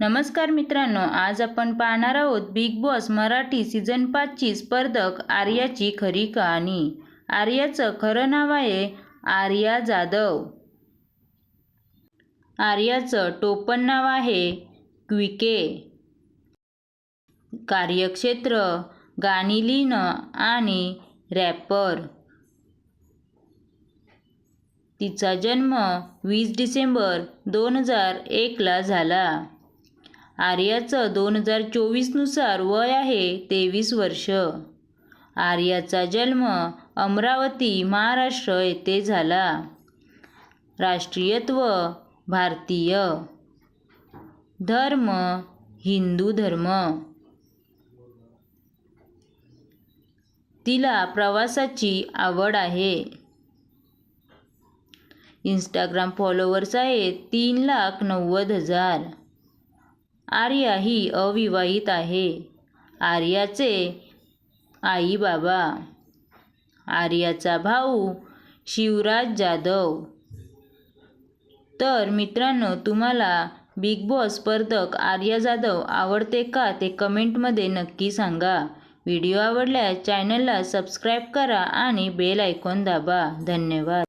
नमस्कार मित्रांनो आज आपण पाहणार आहोत बिग बॉस मराठी सीझन पाचची स्पर्धक आर्याची खरी कहाणी. आर्याचं खरं नाव आहे आर्या जाधव. आर्याचं टोपण नाव आहे क्विके. कार्यक्षेत्र गाणी लिहिणं आणि रॅपर तिचा जन्म वीस डिसेंबर दोन हजार एकला झाला. आर्याचं दोन हजार चोवीसनुसार वय आहे तेवीस वर्ष. आर्याचा जन्म अमरावती महाराष्ट्र येथे झाला. राष्ट्रीयत्व भारतीय. धर्म हिंदू धर्म. तिला प्रवासाची आवड आहे. इंस्टाग्राम फॉलोवर्स आहेत तीन लाख नव्वद हजार. आर्या ही अविवाहित आहे. आर्याचे आई बाबा आर्याचा भाऊ शिवराज जाधव. तर मित्रांनो तुम्हाला बिग बॉस स्पर्धक आर्या जाधव आवडते का ते कमेंटमध्ये नक्की सांगा. व्हिडिओ आवडल्यास चॅनलला सबस्क्राईब करा आणि बेल आयकॉन दाबा. धन्यवाद.